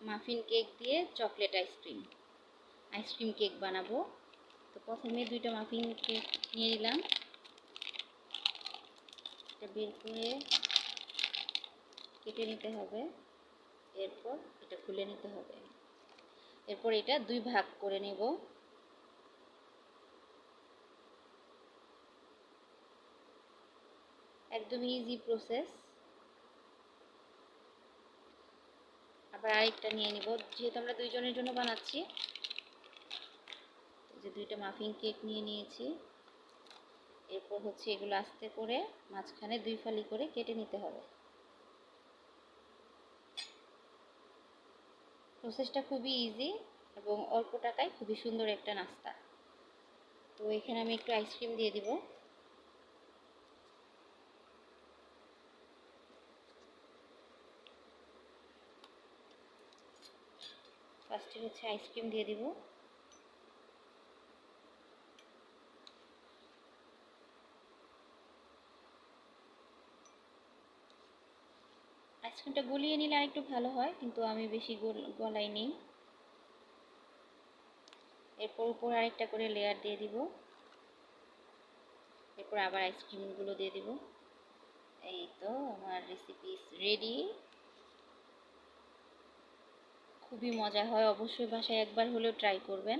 Muffin cake দিয়ে chocolate ice cream ice cream cake বানাবো। তো প্রথমে দুইটা মাফিন কেক নিয়ে নিলাম। এটা বের করে কেটে নিতে হবে। এরপর এটা খুলে নিতে হবে। এরপর এটা দুই ভাগ করে নেব। একদম ইজি প্রসেস আবার আরেকটা নিয়ে নিব। যেহেতু আমরা দুইজনের জন্য বানাচ্ছি যে দুইটা মাফিন কেক নিয়ে নিয়েছি। এরপর হচ্ছে এগুলো আস্তে করে মাঝখানে দুই ফালি করে কেটে নিতে হবে। প্রসেসটা খুবই ইজি এবং অল্প টাকায় খুবই সুন্দর একটা নাস্তা। তো এখানে আমি একটু আইসক্রিম দিয়ে দিব। ফার্স্টে হচ্ছে আইসক্রিম দিয়ে দিব। আইসক্রিমটা গলিয়ে নিলে আরেকটু ভালো হয়, কিন্তু আমি বেশি গলাই নিই এরপর উপর আরেকটা করে লেয়ার দিয়ে দিব। এরপর আবার আইসক্রিমগুলো দিয়ে দিব। এই তো, আমার রেসিপি রেডি খুবই মজা হয়। অবশ্যই বাসায় একবার হলেও ট্রাই করবেন।